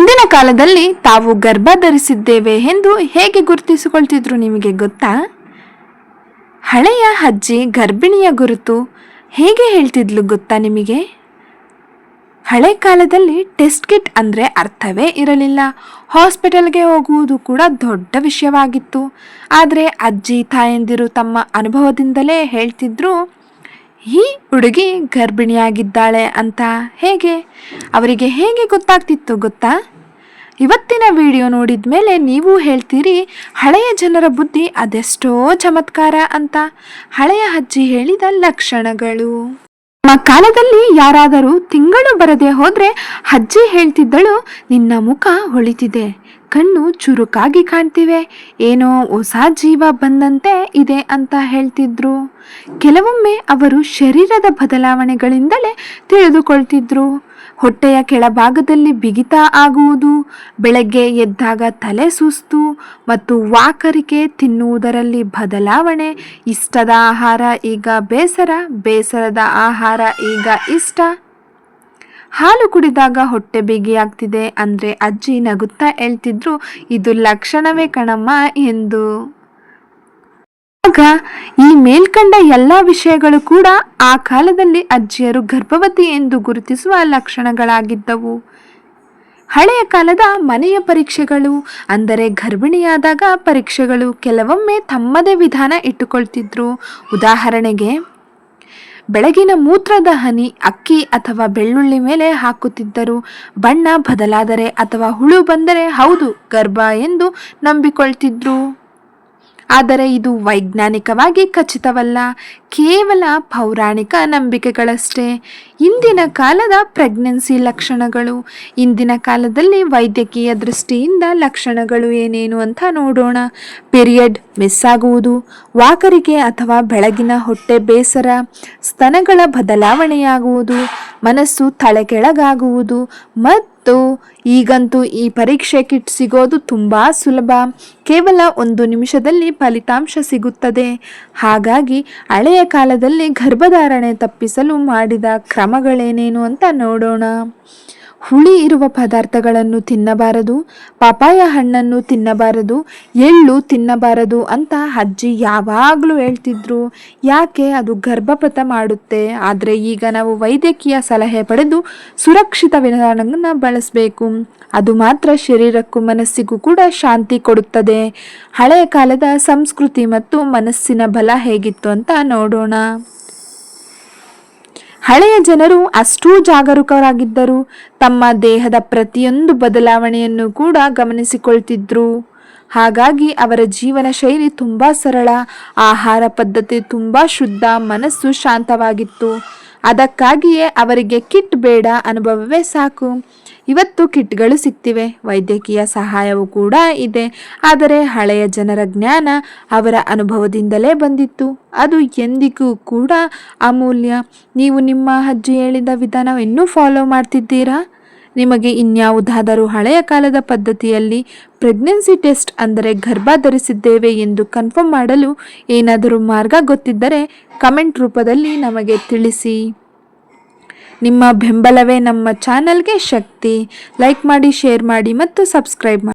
ಹಿಂದಿನ ಕಾಲದಲ್ಲಿ ತಾವು ಗರ್ಭ ಧರಿಸಿದ್ದೇವೆ ಎಂದು ಹೇಗೆ ಗುರುತಿಸಿಕೊಳ್ತಿದ್ರು ನಿಮಗೆ ಗೊತ್ತಾ? ಹಳೆಯ ಅಜ್ಜಿ ಗರ್ಭಿಣಿಯ ಗುರುತು ಹೇಗೆ ಹೇಳ್ತಿದ್ಲು ಗೊತ್ತಾ ನಿಮಗೆ? ಹಳೆ ಕಾಲದಲ್ಲಿ ಟೆಸ್ಟ್ ಕಿಟ್ ಅಂದರೆ ಅರ್ಥವೇ ಇರಲಿಲ್ಲ. ಹಾಸ್ಪಿಟಲ್ಗೆ ಹೋಗುವುದು ಕೂಡ ದೊಡ್ಡ ವಿಷಯವಾಗಿತ್ತು. ಆದರೆ ಅಜ್ಜಿ ತಾಯಂದಿರು ತಮ್ಮ ಅನುಭವದಿಂದಲೇ ಹೇಳ್ತಿದ್ರು ಈ ಹುಡುಗಿ ಗರ್ಭಿಣಿಯಾಗಿದ್ದಾಳೆ ಅಂತ ಹೇಗೆ? ಅವರಿಗೆ ಹೇಗೆ ಗೊತ್ತಾಗ್ತಿತ್ತು ಗೊತ್ತಾ? ಇವತ್ತಿನ ವಿಡಿಯೋ ನೋಡಿದ ಮೇಲೆ ನೀವು ಹೇಳ್ತೀರಿ, ಹಳೆಯ ಜನರ ಬುದ್ಧಿ ಅದೆಷ್ಟೋ ಚಮತ್ಕಾರ ಅಂತ. ಹಳೆಯ ಅಜ್ಜಿ ಹೇಳಿದ ಲಕ್ಷಣಗಳು. ನಮ್ಮ ಕಾಲದಲ್ಲಿ ಯಾರಾದರೂ ತಿಂಗಳು ಬರದೆ ಹೋದ್ರೆ ಅಜ್ಜಿ ಹೇಳ್ತಿದ್ದಳು, ನಿನ್ನ ಮುಖ ಹೊಳಿತಿದೆ. ಕಣ್ಣು ಚುರುಕಾಗಿ ಕಾಣ್ತಿವೆ. ಏನೋ ಹೊಸ ಜೀವ ಬಂದಂತೆ ಇದೆ ಅಂತ ಹೇಳ್ತಿದ್ರು. ಕೆಲವೊಮ್ಮೆ ಅವರು ಶರೀರದ ಬದಲಾವಣೆಗಳಿಂದಲೇ ತಿಳಿದುಕೊಳ್ತಿದ್ರು. ಹೊಟ್ಟೆಯ ಕೆಳಭಾಗದಲ್ಲಿ ಬಿಗಿತ ಆಗುವುದು, ಬೆಳಗ್ಗೆ ಎದ್ದಾಗ ತಲೆ ಸುಸ್ತು ಮತ್ತು ವಾಕರಿಕೆ ತಿನ್ನುವುದರಲ್ಲಿ ಬದಲಾವಣೆ, ಇಷ್ಟದ ಆಹಾರ ಈಗ ಬೇಸರ, ಬೇಸರದ ಆಹಾರ ಈಗ ಇಷ್ಟ. ಹಾಲು ಕುಡಿದಾಗ ಹೊಟ್ಟೆ ಬೇಗೆಯಾಗ್ತಿದೆ ಅಂದರೆ ಅಜ್ಜಿ ನಗುತ್ತಾ ಹೇಳ್ತಿದ್ರು, ಇದು ಲಕ್ಷಣವೇ ಕಣಮ್ಮ ಎಂದು. ಆಗ ಈ ಮೇಲ್ಕಂಡ ಎಲ್ಲ ವಿಷಯಗಳು ಕೂಡ ಆ ಕಾಲದಲ್ಲಿ ಅಜ್ಜಿಯರು ಗರ್ಭವತಿ ಎಂದು ಗುರುತಿಸುವ ಲಕ್ಷಣಗಳಾಗಿದ್ದವು. ಹಳೆಯ ಕಾಲದ ಮನೆಯ ಪರೀಕ್ಷೆಗಳು, ಅಂದರೆ ಗರ್ಭಿಣಿಯಾದಾಗ ಪರೀಕ್ಷೆಗಳು ಕೆಲವೊಮ್ಮೆ ತಮ್ಮದೇ ವಿಧಾನ ಇಟ್ಟುಕೊಳ್ತಿದ್ರು. ಉದಾಹರಣೆಗೆ ಬೆಳಗಿನ ಮೂತ್ರದ ಹನಿ ಅಕ್ಕಿ ಅಥವಾ ಬೆಳ್ಳುಳ್ಳಿ ಮೇಲೆ ಹಾಕುತ್ತಿದ್ದರು ಬಣ್ಣ ಬದಲಾದರೆ ಅಥವಾ ಹುಳು ಬಂದರೆ ಹೌದು ಗರ್ಭ ಎಂದು ನಂಬಿಕೊಳ್ತಿದ್ರು. ಆದರೆ ಇದು ವೈಜ್ಞಾನಿಕವಾಗಿ ಖಚಿತವಲ್ಲ, ಕೇವಲ ಪೌರಾಣಿಕ ನಂಬಿಕೆಗಳಷ್ಟೇ. ಇಂದಿನ ಕಾಲದ ಪ್ರೆಗ್ನೆನ್ಸಿ ಲಕ್ಷಣಗಳು, ಇಂದಿನ ಕಾಲದಲ್ಲಿ ವೈದ್ಯಕೀಯ ದೃಷ್ಟಿಯಿಂದ ಲಕ್ಷಣಗಳು ಏನೇನು ಅಂತ ನೋಡೋಣ. ಪಿರಿಯಡ್ ಮಿಸ್ ಆಗುವುದು ವಾಕರಿಕೆ ಅಥವಾ ಬೆಳಗಿನ ಹೊಟ್ಟೆ ಬೇಸರ, ಸ್ತನಗಳ ಬದಲಾವಣೆಯಾಗುವುದು, ಮನಸ್ಸು ತಲೆಕೆಳಗಾಗುವುದು ಮತ್ತು ಈಗಂತೂ ಈ ಪರೀಕ್ಷೆ ಕಿಟ್ ಸಿಗೋದು ತುಂಬ ಸುಲಭ. ಕೇವಲ ಒಂದು ನಿಮಿಷದಲ್ಲಿ ಫಲಿತಾಂಶ ಸಿಗುತ್ತದೆ. ಹಾಗಾಗಿ ಹಳೆಯ ಕಾಲದಲ್ಲಿ ಗರ್ಭಧಾರಣೆ ತಪ್ಪಿಸಲು ಮಾಡಿದ ಕ್ರಮಗಳೇನೇನು ಅಂತ ನೋಡೋಣ. ಹುಳಿ ಇರುವ ಪದಾರ್ಥಗಳನ್ನು ತಿನ್ನಬಾರದು ಪಪಾಯ ಹಣ್ಣನ್ನು ತಿನ್ನಬಾರದು, ಎಳ್ಳು ತಿನ್ನಬಾರದು ಅಂತ ಅಜ್ಜಿ ಯಾವಾಗಲೂ ಹೇಳ್ತಿದ್ರು. ಯಾಕೆ? ಅದು ಗರ್ಭಪಾತ ಮಾಡುತ್ತೆ. ಆದರೆ ಈಗ ನಾವು ವೈದ್ಯಕೀಯ ಸಲಹೆ ಪಡೆದು ಸುರಕ್ಷಿತ ವಿಧಾನವನ್ನು ಬಳಸಬೇಕು. ಅದು ಮಾತ್ರ ಶರೀರಕ್ಕೂ ಮನಸ್ಸಿಗೂ ಕೂಡ ಶಾಂತಿ ಕೊಡುತ್ತದೆ. ಹಳೆಯ ಕಾಲದ ಸಂಸ್ಕೃತಿ ಮತ್ತು ಮನಸ್ಸಿನ ಬಲ ಹೇಗಿತ್ತು ಅಂತ ನೋಡೋಣ. ಹಳೆಯ ಜನರು ಅಷ್ಟೂ ಜಾಗರೂಕರಾಗಿದ್ದರು. ತಮ್ಮ ದೇಹದ ಪ್ರತಿಯೊಂದು ಬದಲಾವಣೆಯನ್ನು ಕೂಡ ಗಮನಿಸಿಕೊಳ್ತಿದ್ರು. ಹಾಗಾಗಿ ಅವರ ಜೀವನ ಶೈಲಿ ತುಂಬ ಸರಳ, ಆಹಾರ ಪದ್ಧತಿ ತುಂಬ ಶುದ್ಧ, ಮನಸ್ಸು ಶಾಂತವಾಗಿತ್ತು. ಅದಕ್ಕಾಗಿಯೇ ಅವರಿಗೆ ಕಿಟ್ ಬೇಡ ಅನುಭವವೇ ಸಾಕು. ಇವತ್ತು ಕಿಟ್ಗಳು ಸಿಗ್ತಿವೆ. ವೈದ್ಯಕೀಯ ಸಹಾಯವು ಕೂಡ ಇದೆ. ಆದರೆ ಹಳೆಯ ಜನರ ಜ್ಞಾನ ಅವರ ಅನುಭವದಿಂದಲೇ ಬಂದಿತ್ತು. ಅದು ಎಂದಿಗೂ ಕೂಡ ಅಮೂಲ್ಯ. ನೀವು ನಿಮ್ಮ ಅಜ್ಜಿ ಹೇಳಿದ ವಿಧಾನವನ್ನು ಫಾಲೋ ಮಾಡ್ತಿದ್ದೀರಾ? ನಿಮಗೆ ಇನ್ಯಾವುದಾದರೂ ಹಳೆಯ ಕಾಲದ ಪದ್ಧತಿಯಲ್ಲಿ ಪ್ರೆಗ್ನೆನ್ಸಿ ಟೆಸ್ಟ್ ಅಂದರೆ ಗರ್ಭ ಧರಿಸಿದ್ದೇವೆ ಎಂದು ಕನ್ಫರ್ಮ್ ಮಾಡಲು ಏನಾದರೂ ಮಾರ್ಗ ಗೊತ್ತಿದ್ದರೆ ಕಮೆಂಟ್ ರೂಪದಲ್ಲಿ ನಮಗೆ ತಿಳಿಸಿ. ನಿಮ್ಮ ಬೆಂಬಲವೇ ನಮ್ಮ ಚಾನಲ್ಗೆ ಶಕ್ತಿ. ಲೈಕ್ ಮಾಡಿ ಶೇರ್ ಮಾಡಿ ಮತ್ತು ಸಬ್ಸ್ಕ್ರೈಬ್ ಮಾಡಿ.